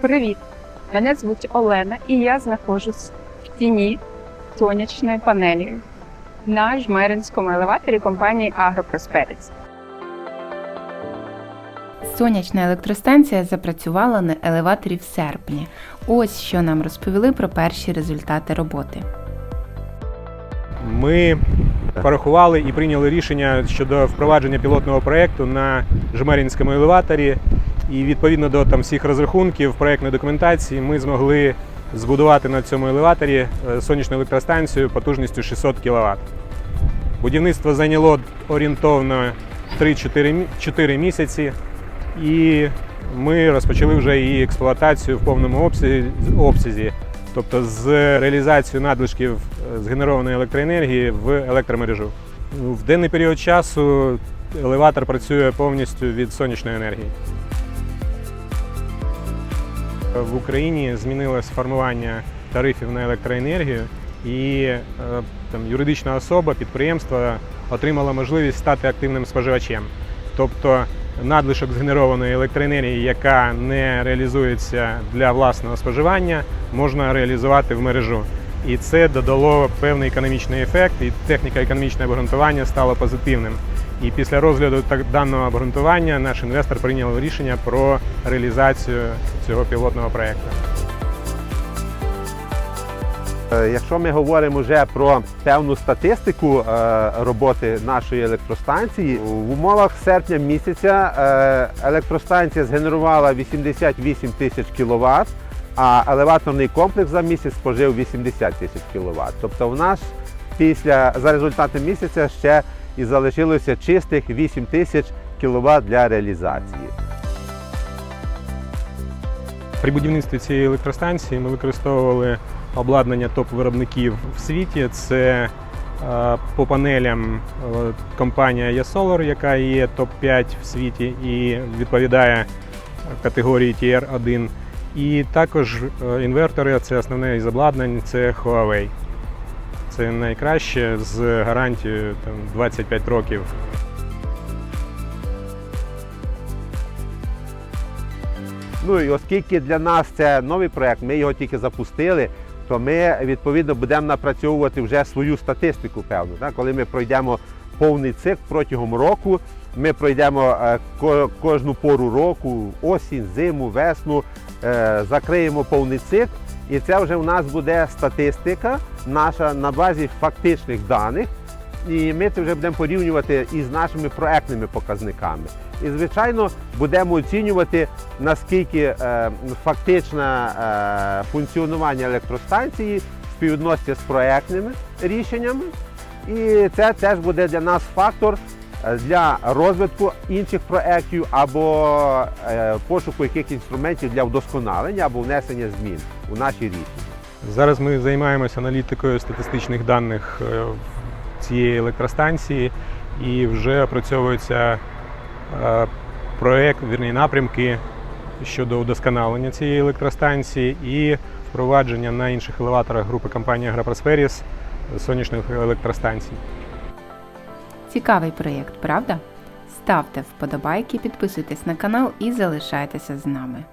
Привіт! Мене звуть Олена і я знаходжусь в тіні сонячної панелі на жмеринському елеваторі компанії Агропросперіс. Сонячна електростанція запрацювала на елеваторі в серпні. Ось що нам розповіли про перші результати роботи. Ми порахували і прийняли рішення щодо впровадження пілотного проєкту на Жмеринському елеваторі. І відповідно до там всіх розрахунків проєктної документації ми змогли збудувати на цьому елеваторі е, сонячну електростанцію потужністю 600 кВт. Будівництво зайняло орієнтовно 3-4 місяці, і ми розпочали вже її експлуатацію в повному обсязі, тобто з реалізацією надлишків е, згенерованої електроенергії в електромережу. В денний період часу елеватор працює повністю від сонячної енергії. В Україні змінилось формування тарифів на електроенергію, і е, там, юридична особа, підприємство отримала можливість стати активним споживачем. Тобто надлишок згенерованої електроенергії, яка не реалізується для власного споживання, можна реалізувати в мережу. І це додало певний економічний ефект, і техніка економічне обґрунтування стало позитивним. І після розгляду даного обґрунтування наш інвестор прийняв рішення про реалізацію цього пілотного проєкту. Е, Якщо ми говоримо вже про певну статистику е, роботи нашої електростанції, в умовах серпня місяця е, електростанція згенерувала 88 тисяч кВт, а елеваторний комплекс за місяць спожив 80 тисяч кВт. Тобто в нас після за результатом місяця ще і залишилося чистих 8 тисяч кВт для реалізації. При будівництві цієї електростанції ми використовували обладнання топ-виробників в світі. Це е, по панелям е, компанія Yasolar, яка є топ-5 в світі і відповідає категорії TR1. І також е, інвертори це основне із обладнань, це Huawei. Це найкраще з гарантією там, 25 років. Ну і оскільки для нас це новий проект, ми його тільки запустили, то ми відповідно будемо напрацьовувати вже свою статистику, певну. Так? Коли ми пройдемо повний цикл протягом року, ми пройдемо е, кожну пору року, осінь, зиму, весну, закриємо повний цикл. І це вже у нас буде статистика наша на базі фактичних даних. І ми це вже будемо порівнювати із нашими проектними показниками. І, звичайно, будемо оцінювати, наскільки е, фактичне е, функціонування електростанції співвідноситься з проектними рішеннями. І це теж буде для нас фактор е, для розвитку інших проєктів або е, пошуку яких інструментів для вдосконалення або внесення змін у наші рішення. Зараз ми займаємося аналітикою статистичних даних е, цієї електростанції і вже опрацьовується е, проект, вірні напрямки щодо удосконалення цієї електростанції і впровадження на інших елеваторах групи компанії Агропросферіс сонячних електростанцій. Цікавий проєкт, правда? Ставте вподобайки, підписуйтесь на канал і залишайтеся з нами.